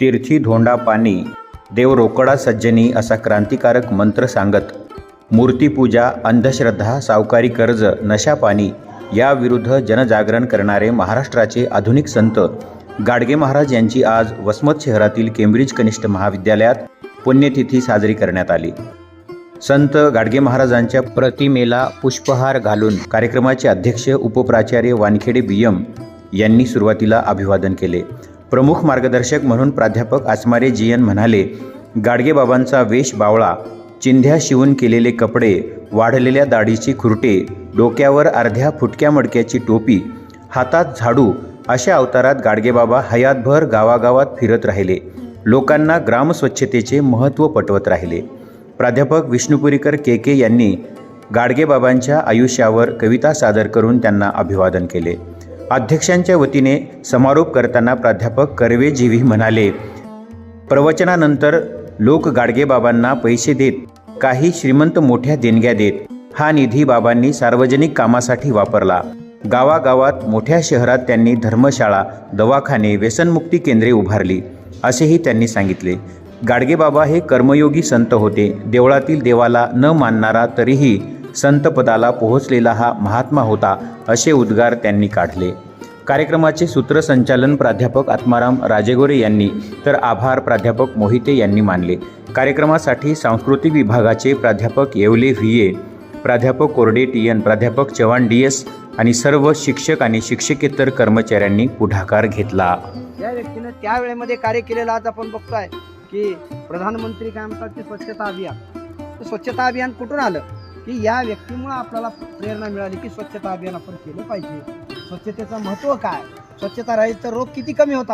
तीर्थी धोंडा पाणी देव रोकडा सज्जनी असा क्रांतिकारक मंत्र सांगत मूर्तीपूजा अंधश्रद्धा सावकारी कर्ज नशापाणी याविरुद्ध जनजागरण करणारे महाराष्ट्राचे आधुनिक संत गाडगे महाराज यांची आज वसमत शहरातील केम्ब्रिज कनिष्ठ महाविद्यालयात पुण्यतिथी साजरी करण्यात आली. संत गाडगे महाराजांच्या प्रतिमेला पुष्पहार घालून कार्यक्रमाचे अध्यक्ष उपप्राचार्य वानखेडे बियम यांनी सुरुवातीला अभिवादन केले. प्रमुख मार्गदर्शक म्हणून प्राध्यापक आसमारे एन म्हणाले गाडगेबाबांचा वेश बावळा चिंध्या शिवून केलेले कपडे वाढलेल्या दाढीची खुरटे डोक्यावर अर्ध्या फुटक्या मडक्याची टोपी हातात झाडू अशा अवतारात गाडगेबाबा हयातभर गावागावात फिरत राहिले. लोकांना ग्रामस्वच्छतेचे महत्त्व पटवत राहिले. प्राध्यापक विष्णुपुरीकर के के यांनी गाडगेबाबांच्या आयुष्यावर कविता सादर करून त्यांना अभिवादन केले. अध्यक्षांच्या वतीने समारोप करताना प्राध्यापक कर्वे जीवी म्हणाले प्रवचनानंतर लोक गाडगेबाबांना पैसे देत काही श्रीमंत मोठ्या देणग्या देत हा निधी बाबांनी सार्वजनिक कामासाठी वापरला. गावागावात मोठ्या शहरात त्यांनी धर्मशाळा दवाखाने व्यसनमुक्ती केंद्रे उभारली असेही त्यांनी सांगितले. गाडगेबाबा हे कर्मयोगी संत होते. देवळातील देवाला न मानणारा तरीही संतपदाला पोहोचलेला हा महात्मा होता असे उद्गार त्यांनी काढले. कार्यक्रमाचे सूत्रसंचालन प्राध्यापक आत्माराम राजेगोरे यांनी तर आभार प्राध्यापक मोहिते यांनी मानले. कार्यक्रमासाठी सांस्कृतिक विभागाचे प्राध्यापक येवले व्ही ए प्राध्यापक कोरडे टी एन प्राध्यापक चव्हाण डी एस आणि सर्व शिक्षक आणि शिक्षकेतर कर्मचाऱ्यांनी पुढाकार घेतला. या व्यक्तीनं त्या वेळेमध्ये कार्य केलेलं आज आपण बघतोय की प्रधानमंत्री काय म्हणतात की स्वच्छता अभियान. स्वच्छता अभियान कुठून आलं? की या व्यक्तीमुळे आपल्याला प्रेरणा मिळाली की स्वच्छता अभियान आपण केलं पाहिजे. स्वच्छतेचं महत्त्व काय? स्वच्छता राहील तर रोग किती कमी होतात